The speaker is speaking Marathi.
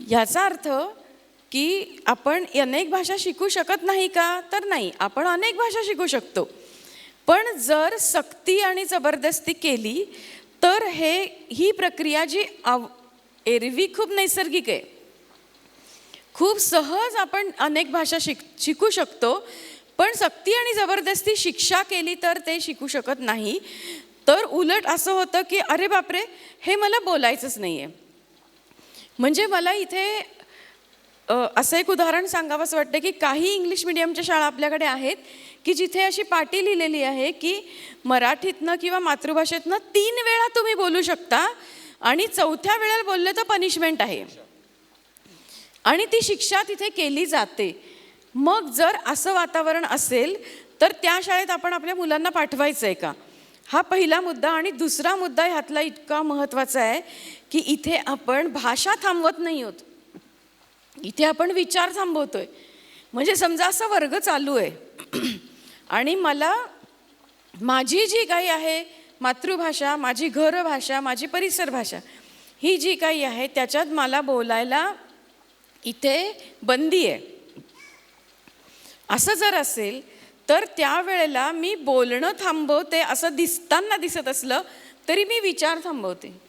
याचा अर्थ की आपण अनेक भाषा शिकू शकत नाही का? तर नाही. आपण अनेक भाषा शिकू शकतो. पण जर सक्ती आणि जबरदस्ती केली तर हे ही प्रक्रिया जी आव एरवी खूप नैसर्गिक आहे. खूप सहज आपण अनेक भाषा शिक शिकू शकतो पण सक्ती आणि जबरदस्ती शिक्षा केली तर ते शिकू शकत नाही. तर उलट असं होतं की अरे बापरे! हे मला बोलायचंच नाही आहे म्हणजे मला इथे असं एक उदाहरण सांगावंसं वाटतं की काही इंग्लिश मिडियमच्या शाळा आपल्याकडे आहेत की जिथे अशी पाटी लिहिलेली आहे की मराठीतनं किंवा मातृभाषेतनं तीन वेळा तुम्ही बोलू शकता आणि चौथ्या वेळेला बोलले तर पनिशमेंट आहे. आणि ती शिक्षा तिथे केली जाते. मग जर असं वातावरण असेल तर त्या शाळेत आपण आपल्या मुलांना पाठवायचं आहे का? हा पहिला मुद्दा आणि दुसरा मुद्दा ह्यातला इतका महत्त्वाचा आहे की इथे आपण भाषा थांबवत नाही आहोत इथे आपण विचार थांबवतोय. म्हणजे समजा असा वर्ग चालू आहे. आणि मला माझी जी काही आहे मातृभाषा माझी घर भाषा माझी परिसर भाषा ही जी काही आहे त्याच्यात मला बोलायला इथे बंदी आहे. असं जर असेल तर त्यावेळेला मी बोलणं थांबवते असं दिसताना दिसत असलं तरी मी विचार थांबवते.